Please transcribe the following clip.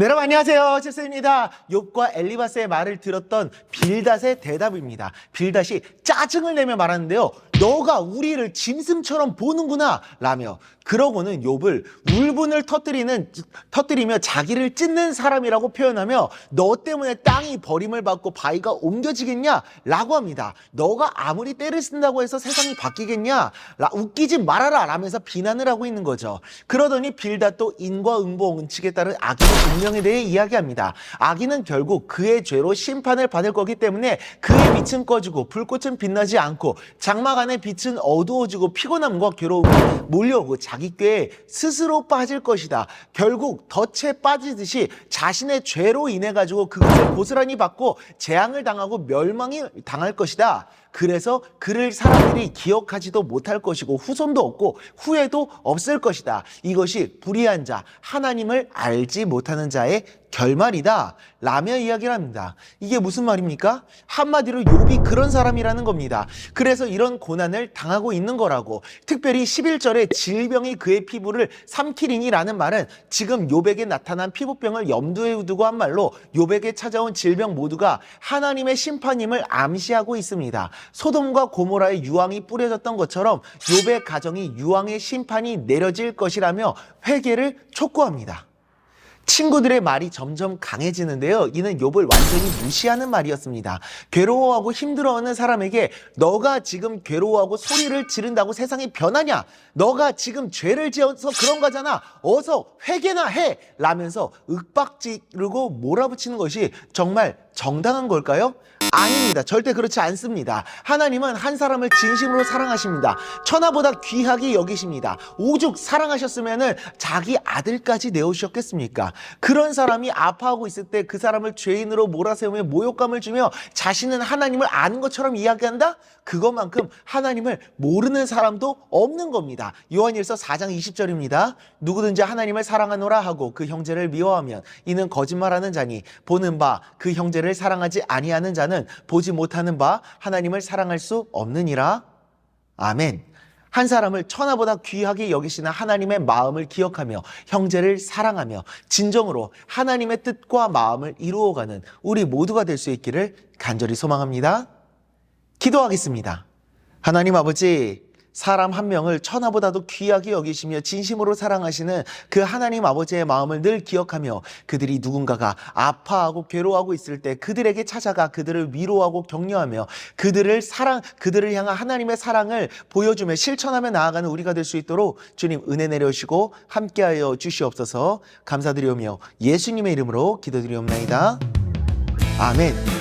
여러분 안녕하세요. 제스입니다. 욥과 엘리바스의 말을 들었던 빌닷의 대답입니다. 빌닷이 짜증을 내며 말하는데요. 너가 우리를 짐승처럼 보는구나 라며 그러고는 욥을 울분을 터뜨리는 터뜨리며 자기를 찢는 사람이라고 표현하며 너 때문에 땅이 버림을 받고 바위가 옮겨지겠냐 라고 합니다. 너가 아무리 때를 쓴다고 해서 세상이 바뀌겠냐 라, 웃기지 말아라 라면서 비난을 하고 있는 거죠. 그러더니 빌닷도 인과 응보 원칙에 따른 악인의 운명에 대해 이야기합니다. 악인은 결국 그의 죄로 심판을 받을 거기 때문에 그의 빛은 꺼지고 불꽃은 빛나지 않고 장막 안의 빛은 어두워지고 피곤함과 괴로움이 몰려오고 자기 꾀에 스스로 빠질 것이다. 결국 덫에 빠지듯이 자신의 죄로 인해 가지고 그것을 고스란히 받고 재앙을 당하고 멸망이 당할 것이다. 그래서 그를 사람들이 기억하지도 못할 것이고 후손도 없고 후회도 없을 것이다. 이것이 불의한 자, 하나님을 알지 못하는 자의 결말이다. 라며 이야기를 합니다. 이게 무슨 말입니까? 한마디로 욥이 그런 사람이라는 겁니다. 그래서 이런 고난을 당하고 있는 거라고. 특별히 11절에 질병이 그의 피부를 삼키리니라는 말은 지금 욥에게 나타난 피부병을 염두에 두고 한 말로 욥에게 찾아온 질병 모두가 하나님의 심판임을 암시하고 있습니다. 소돔과 고모라의 유황이 뿌려졌던 것처럼 욥의 가정이 유황의 심판이 내려질 것이라며 회개를 촉구합니다. 친구들의 말이 점점 강해지는데요. 이는 욥을 완전히 무시하는 말이었습니다. 괴로워하고 힘들어하는 사람에게 너가 지금 괴로워하고 소리를 지른다고 세상이 변하냐? 너가 지금 죄를 지어서 그런 거잖아. 어서 회개나 해! 라면서 윽박지르고 몰아붙이는 것이 정말 정당한 걸까요? 아닙니다. 절대 그렇지 않습니다. 하나님은 한 사람을 진심으로 사랑하십니다. 천하보다 귀하게 여기십니다. 오죽 사랑하셨으면은 자기 아들까지 내오셨겠습니까? 그런 사람이 아파하고 있을 때 그 사람을 죄인으로 몰아세우며 모욕감을 주며 자신은 하나님을 아는 것처럼 이야기한다? 그것만큼 하나님을 모르는 사람도 없는 겁니다. 요한일서 4장 20절입니다. 누구든지 하나님을 사랑하노라 하고 그 형제를 미워하면 이는 거짓말하는 자니 보는 바 그 형제를 사랑하지 아니하는 자는 보지 못하는 바 하나님을 사랑할 수 없느니라. 아멘. 한 사람을 천하보다 귀하게 여기시는 하나님의 마음을 기억하며 형제를 사랑하며 진정으로 하나님의 뜻과 마음을 이루어가는 우리 모두가 될 수 있기를 간절히 소망합니다. 기도하겠습니다. 하나님 아버지, 사람 한 명을 천하보다도 귀하게 여기시며 진심으로 사랑하시는 그 하나님 아버지의 마음을 늘 기억하며 그들이 누군가가 아파하고 괴로워하고 있을 때 그들에게 찾아가 그들을 위로하고 격려하며 그들을 사랑, 그들을 향한 하나님의 사랑을 보여주며 실천하며 나아가는 우리가 될 수 있도록 주님 은혜 내려주시고 함께하여 주시옵소서 감사드리오며 예수님의 이름으로 기도드리옵나이다. 아멘.